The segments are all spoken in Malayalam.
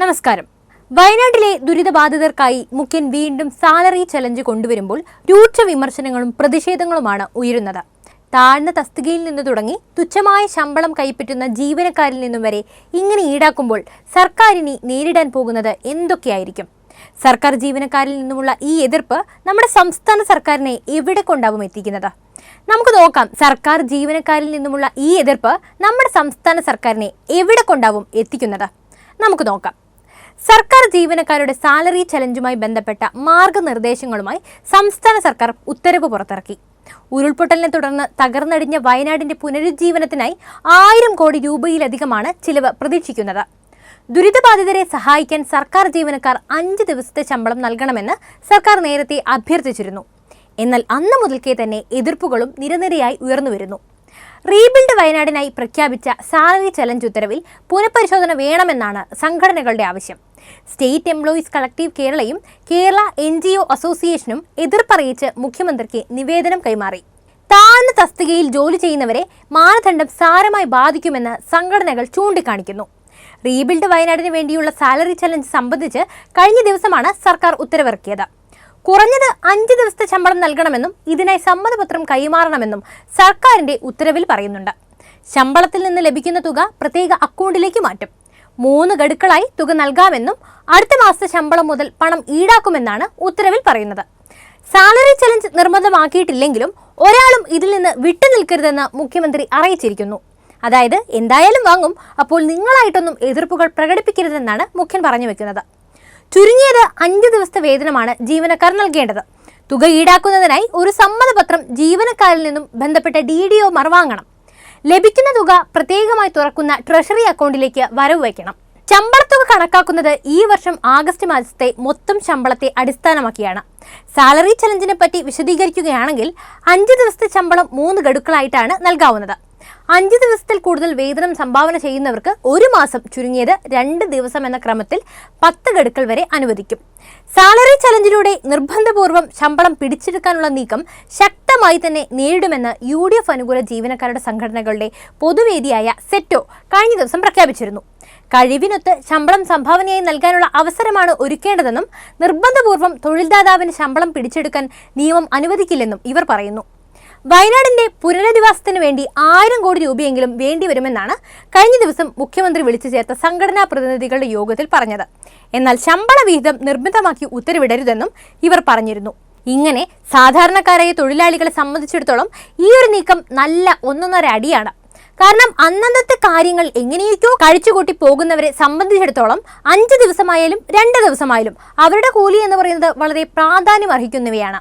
നമസ്കാരം. വയനാട്ടിലെ ദുരിതബാധിതർക്കായി മുഖ്യൻ വീണ്ടും സാലറി ചലഞ്ച് കൊണ്ടുവരുമ്പോൾ രൂക്ഷ വിമർശനങ്ങളും പ്രതിഷേധങ്ങളുമാണ് ഉയരുന്നത്. താഴ്ന്ന തസ്തികയിൽ നിന്ന് തുടങ്ങി തുച്ഛമായ ശമ്പളം കൈപ്പറ്റുന്ന ജീവനക്കാരിൽ നിന്നും വരെ ഇങ്ങനെ ഈടാക്കുമ്പോൾ സർക്കാരിനി നേരിടാൻ പോകുന്നത് എന്തൊക്കെയായിരിക്കും? സർക്കാർ ജീവനക്കാരിൽ നിന്നുമുള്ള ഈ എതിർപ്പ് നമ്മുടെ സംസ്ഥാന സർക്കാരിനെ എവിടെ കൊണ്ടാവും എത്തിക്കുന്നത്? നമുക്ക് നോക്കാം സർക്കാർ ജീവനക്കാരിൽ നിന്നുമുള്ള ഈ എതിർപ്പ് നമ്മുടെ സംസ്ഥാന സർക്കാരിനെ എവിടെ കൊണ്ടാവും എത്തിക്കുന്നത്? നമുക്ക് നോക്കാം. സർക്കാർ ജീവനക്കാരുടെ സാലറി ചലഞ്ചുമായി ബന്ധപ്പെട്ട മാർഗനിർദ്ദേശങ്ങളുമായി സംസ്ഥാന സർക്കാർ ഉത്തരവ് പുറത്തിറക്കി. ഉരുൾപൊട്ടലിനെ തുടർന്ന് തകർന്നടിഞ്ഞ വയനാടിന്റെ പുനരുജ്ജീവനത്തിനായി ആയിരം കോടി രൂപയിലധികമാണ് ചിലവ് പ്രതീക്ഷിക്കുന്നത്. ദുരിതബാധിതരെ സഹായിക്കാൻ സർക്കാർ ജീവനക്കാർ അഞ്ച് ദിവസത്തെ ശമ്പളം നൽകണമെന്ന് സർക്കാർ നേരത്തെ അഭ്യർത്ഥിച്ചിരുന്നു. എന്നാൽ അന്ന് മുതൽക്കേ തന്നെ എതിർപ്പുകളും നിരനിരയായി ഉയർന്നുവരുന്നു റീബിൽഡ് വയനാടിനായി പ്രഖ്യാപിച്ച സാലറി ചലഞ്ച് ഉത്തരവിൽ പുനഃപരിശോധന വേണമെന്നാണ് സംഘടനകളുടെ ആവശ്യം. സ്റ്റേറ്റ് എംപ്ലോയീസ് കളക്ടീവ് കേരളയും കേരള എൻ ജി ഒ അസോസിയേഷനും എതിർപ്പറിയിച്ച് മുഖ്യമന്ത്രിക്ക് നിവേദനം കൈമാറി. താഴ്ന്ന തസ്തികയിൽ ജോലി ചെയ്യുന്നവരെ മാനദണ്ഡം സാരമായി ബാധിക്കുമെന്ന് സംഘടനകൾ ചൂണ്ടിക്കാണിക്കുന്നു. റീബിൽഡ് വയനാടിന് വേണ്ടിയുള്ള സാലറി ചലഞ്ച് സംബന്ധിച്ച് കഴിഞ്ഞ ദിവസമാണ് സർക്കാർ ഉത്തരവിറക്കിയത്. കുറഞ്ഞത് അഞ്ച് ദിവസത്തെ ശമ്പളം നൽകണമെന്നും ഇതിനായി സമ്മതപത്രം കൈമാറണമെന്നും സർക്കാരിന്റെ ഉത്തരവിൽ പറയുന്നുണ്ട്. ശമ്പളത്തിൽ നിന്ന് ലഭിക്കുന്ന തുക പ്രത്യേക അക്കൗണ്ടിലേക്ക് മാറ്റും. മൂന്ന് ഗഡുക്കളായി തുക നൽകാമെന്നും അടുത്ത മാസത്തെ ശമ്പളം മുതൽ പണം ഈടാക്കുമെന്നാണ് ഉത്തരവിൽ പറയുന്നത്. സാലറി ചലഞ്ച് നിർബന്ധമാക്കിയിട്ടില്ലെങ്കിലും ഒരാളും ഇതിൽ നിന്ന് വിട്ടുനിൽക്കരുതെന്ന് മുഖ്യമന്ത്രി അറിയിച്ചിരിക്കുന്നു. അതായത് എന്തായാലും വാങ്ങും അപ്പോൾ നിങ്ങളായിട്ടൊന്നും എതിർപ്പുകൾ പ്രകടിപ്പിക്കരുതെന്നാണ് മുഖ്യൻ പറഞ്ഞു വെക്കുന്നത്. ചുരുങ്ങിയത് അഞ്ച് ദിവസത്തെ വേതനമാണ് ജീവനക്കാർ നൽകേണ്ടത്. തുക ഈടാക്കുന്നതിനായി ഒരു സമ്മതപത്രം ജീവനക്കാരിൽ നിന്നും ബന്ധപ്പെട്ട ഡി ഡി ഒ മറവാങ്ങണം ലഭിക്കുന്ന തുക പ്രത്യേകമായി തുറക്കുന്ന ട്രഷറി അക്കൗണ്ടിലേക്ക് വരവ് വയ്ക്കണം. ശമ്പളത്തുക കണക്കാക്കുന്നത് ഈ വർഷം ആഗസ്റ്റ് മാസത്തെ മൊത്തം ശമ്പളത്തെ അടിസ്ഥാനമാക്കിയാണ്. സാലറി ചലഞ്ചിനെ പറ്റി വിശദീകരിക്കുകയാണെങ്കിൽ അഞ്ച് ദിവസത്തെ ശമ്പളം മൂന്ന് ഗഡുക്കളായിട്ടാണ് നൽകാവുന്നത്. അഞ്ച് ദിവസത്തിൽ കൂടുതൽ വേതനം സംഭാവന ചെയ്യുന്നവർക്ക് ഒരു മാസം ചുരുങ്ങിയത് രണ്ട് ദിവസം എന്ന ക്രമത്തിൽ പത്ത് ഗഡുക്കൾ വരെ അനുവദിക്കും. സാലറി ചലഞ്ചിലൂടെ നിർബന്ധപൂർവം ശമ്പളം പിടിച്ചെടുക്കാനുള്ള നീക്കം ശക്തമായി തന്നെ നേരിടുമെന്ന് യു ഡി എഫ് അനുകൂല ജീവനക്കാരുടെ സംഘടനകളുടെ പൊതുവേദിയായ സെറ്റോ കഴിഞ്ഞ ദിവസം പ്രഖ്യാപിച്ചിരുന്നു. കഴിവിനൊത്ത് ശമ്പളം സംഭാവനയായി നൽകാനുള്ള അവസരമാണ് ഒരുക്കേണ്ടതെന്നും നിർബന്ധപൂർവം തൊഴിൽദാതാവിന് ശമ്പളം പിടിച്ചെടുക്കാൻ നിയമം അനുവദിക്കില്ലെന്നും ഇവർ പറയുന്നു. വയനാടിന്റെ പുനരധിവാസത്തിന് വേണ്ടി ആയിരം കോടി രൂപയെങ്കിലും വേണ്ടിവരുമെന്നാണ് കഴിഞ്ഞ ദിവസം മുഖ്യമന്ത്രി വിളിച്ചു ചേർത്ത സംഘടനാ പ്രതിനിധികളുടെ യോഗത്തിൽ പറഞ്ഞത്. എന്നാൽ ശമ്പള വിഹിതം നിർബന്ധമാക്കി ഉത്തരവിടരുതെന്നും ഇവർ പറഞ്ഞിരുന്നു. ഇങ്ങനെ സാധാരണക്കാരായ തൊഴിലാളികളെ സംബന്ധിച്ചിടത്തോളം ഈ ഒരു നീക്കം നല്ല ഒന്നൊന്നര അടിയാണ്. കാരണം അന്നന്നത്തെ കാര്യങ്ങൾ എങ്ങനെയൊക്കെയോ കഴിച്ചുകൂട്ടി പോകുന്നവരെ സംബന്ധിച്ചിടത്തോളം അഞ്ച് ദിവസമായാലും രണ്ട് ദിവസമായാലും അവരുടെ കൂലി എന്ന് പറയുന്നത് വളരെ പ്രാധാന്യം അർഹിക്കുന്നവയാണ്.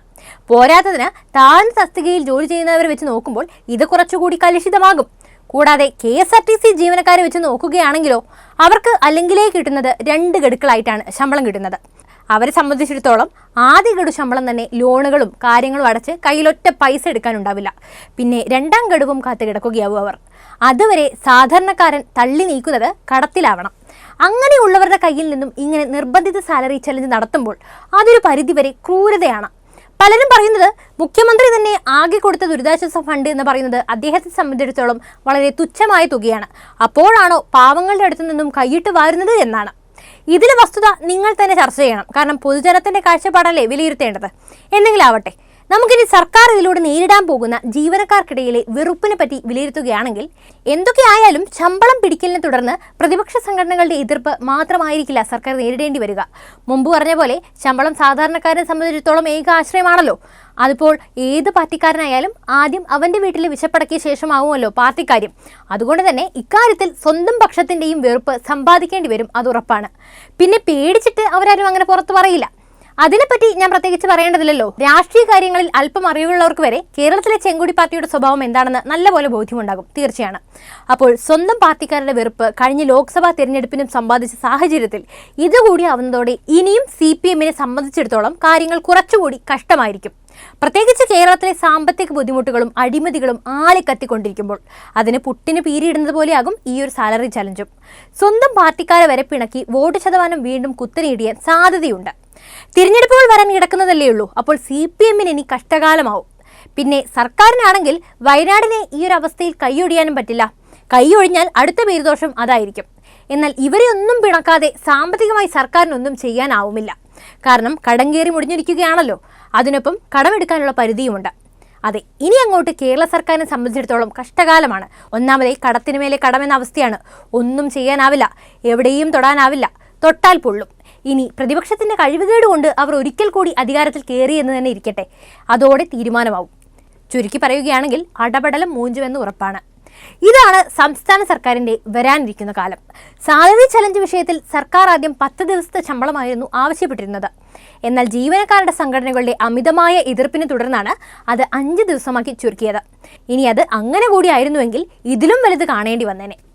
പോരാത്തതിന് താഴ്ന്ന തസ്തികയിൽ ജോലി ചെയ്യുന്നവരെ വെച്ച് നോക്കുമ്പോൾ ഇത് കുറച്ചുകൂടി കലുഷിതമാകും. കൂടാതെ K S R T C ജീവനക്കാരെ വെച്ച് നോക്കുകയാണെങ്കിലോ അവർക്ക് അല്ലെങ്കിലേ കിട്ടുന്നത് രണ്ട് ഗഡുക്കളായിട്ടാണ് ശമ്പളം കിട്ടുന്നത്. അവരെ സംബന്ധിച്ചിടത്തോളം ആദ്യ ഗഡു ശമ്പളം തന്നെ ലോണുകളും കാര്യങ്ങളും അടച്ച് കയ്യിലൊറ്റ പൈസ എടുക്കാനുണ്ടാവില്ല. പിന്നെ രണ്ടാം ഗഡുവും കാത്തു കിടക്കുകയാവും അവർ. അതുവരെ സാധാരണക്കാരൻ തള്ളി നീക്കുന്നത് കടത്തിലാവണം. അങ്ങനെയുള്ളവരുടെ കയ്യിൽ നിന്നും ഇങ്ങനെ നിർബന്ധിത സാലറി ചലഞ്ച് നടത്തുമ്പോൾ അതൊരു പരിധിവരെ ക്രൂരതയാണ്. പലരും പറയുന്നത് മുഖ്യമന്ത്രി തന്നെ ആകെ കൊടുത്ത ദുരിതാശ്വാസ ഫണ്ട് എന്ന് പറയുന്നത് അദ്ദേഹത്തെ സംബന്ധിച്ചിടത്തോളം വളരെ തുച്ഛമായ തുകയാണ്. അപ്പോഴാണോ പാവങ്ങളുടെ അടുത്തു നിന്നും കൈയിട്ട് വാരുന്നത് എന്നാണ്. ഇതിലെ വസ്തുത നിങ്ങൾ തന്നെ ചർച്ച ചെയ്യണം. കാരണം പൊതുജനത്തിന്റെ കാഴ്ചപ്പാടല്ലേ വിലയിരുത്തേണ്ടത്. എന്തെങ്കിലും ആവട്ടെ നമുക്കിനി സർക്കാർ ഇതിലൂടെ നേരിടാൻ പോകുന്ന ജീവനക്കാർക്കിടയിലെ വെറുപ്പിനെ പറ്റി വിലയിരുത്തുകയാണെങ്കിൽ എന്തൊക്കെയായാലും ശമ്പളം പിടിക്കലിനെ തുടർന്ന് പ്രതിപക്ഷ സംഘടനകളുടെ എതിർപ്പ് മാത്രമായിരിക്കില്ല സർക്കാർ നേരിടേണ്ടി വരിക. മുമ്പ് പറഞ്ഞ പോലെ ശമ്പളം സാധാരണക്കാരനെ സംബന്ധിച്ചിടത്തോളം ഏക ആശ്രയമാണല്ലോ. അതിപ്പോൾ ഏത് പാർട്ടിക്കാരനായാലും ആദ്യം അവന്റെ വീട്ടിൽ വിശപ്പടക്കിയ ശേഷമാവുമല്ലോ പാർട്ടിക്കാര്യം. അതുകൊണ്ട് തന്നെ ഇക്കാര്യത്തിൽ സ്വന്തം പക്ഷത്തിന്റെയും വെറുപ്പ് സമ്പാദിക്കേണ്ടി വരും അത് ഉറപ്പാണ്. പിന്നെ പേടിച്ചിട്ട് അവരാരും അങ്ങനെ പുറത്തു പറയില്ല. അതിനെപ്പറ്റി ഞാൻ പ്രത്യേകിച്ച് പറയേണ്ടതില്ലല്ലോ. രാഷ്ട്രീയ കാര്യങ്ങളിൽ അല്പം അറിവുള്ളവർക്ക് വരെ കേരളത്തിലെ ചെങ്കുടി പാർട്ടിയുടെ സ്വഭാവം എന്താണെന്ന് നല്ലപോലെ ബോധ്യമുണ്ടാകും തീർച്ചയാണ്. അപ്പോൾ സ്വന്തം പാർട്ടിക്കാരുടെ വെറുപ്പ് കഴിഞ്ഞ ലോക്സഭാ തിരഞ്ഞെടുപ്പിനും സമ്പാദിച്ച സാഹചര്യത്തിൽ ഇതുകൂടി ആവുന്നതോടെ ഇനിയും സി പി എമ്മിനെ സംബന്ധിച്ചിടത്തോളം കാര്യങ്ങൾ കുറച്ചുകൂടി കഷ്ടമായിരിക്കും. പ്രത്യേകിച്ച് കേരളത്തിലെ സാമ്പത്തിക ബുദ്ധിമുട്ടുകളും അഴിമതികളും ആളിക്കത്തിക്കൊണ്ടിരിക്കുമ്പോൾ അതിന് പുട്ടിന് പീരിയിടുന്നത് പോലെയാകും ഈ ഒരു സാലറി ചലഞ്ചും. സ്വന്തം പാർട്ടിക്കാരെ വരെ പിണക്കി വോട്ട് ശതമാനം വീണ്ടും കുത്തനെയിടിയാൻ സാധ്യതയുണ്ട്. തിരഞ്ഞെടുപ്പുകൾ വരാൻ കിടക്കുന്നതല്ലേ ഉള്ളൂ. അപ്പോൾ സി പി എമ്മിന് ഇനി കഷ്ടകാലമാവും. പിന്നെ സർക്കാരിനാണെങ്കിൽ വയനാടിനെ ഈ ഒരു അവസ്ഥയിൽ കൈയൊഴിയാനും പറ്റില്ല. കൈയൊഴിഞ്ഞാൽ അടുത്ത പേരുദോഷം അതായിരിക്കും. എന്നാൽ ഇവരെ ഒന്നും പിണക്കാതെ സാമ്പത്തികമായി സർക്കാരിനൊന്നും ചെയ്യാനാവുമില്ല. കാരണം കടം കയറി മുടിഞ്ഞിരിക്കുകയാണല്ലോ. അതിനൊപ്പം കടമെടുക്കാനുള്ള പരിധിയുമുണ്ട്. അതെ ഇനി അങ്ങോട്ട് കേരള സർക്കാരിനെ സംബന്ധിച്ചിടത്തോളം കഷ്ടകാലമാണ്. ഒന്നാമതേ കടത്തിന് മേലെ കടമെന്ന അവസ്ഥയാണ്. ഒന്നും ചെയ്യാനാവില്ല. എവിടെയും തൊടാനാവില്ല. തൊട്ടാൽ പൊള്ളും. ഇനി പ്രതിപക്ഷത്തിന്റെ കഴിവുകേട് കൊണ്ട് അവർ ഒരിക്കൽ കൂടി അധികാരത്തിൽ കയറി എന്ന് തന്നെ ഇരിക്കട്ടെ. അതോടെ തീരുമാനമാവും. ചുരുക്കി പറയുകയാണെങ്കിൽ അടപടലം മൂഞ്ചുമെന്ന് ഉറപ്പാണ്. ഇതാണ് സംസ്ഥാന സർക്കാരിന്റെ വരാനിരിക്കുന്ന കാലം. സാലറി ചലഞ്ച് വിഷയത്തിൽ സർക്കാർ ആദ്യം പത്ത് ദിവസത്തെ ശമ്പളമായിരുന്നു ആവശ്യപ്പെട്ടിരുന്നത്. എന്നാൽ ജീവനക്കാരുടെ സംഘടനകളുടെ അമിതമായ എതിർപ്പിനെ തുടർന്നാണ് അത് അഞ്ച് ദിവസമാക്കി ചുരുക്കിയത്. ഇനി അത് അങ്ങനെ കൂടിയായിരുന്നുവെങ്കിൽ ഇതിലും വലുത് കാണേണ്ടി വന്നേനെ.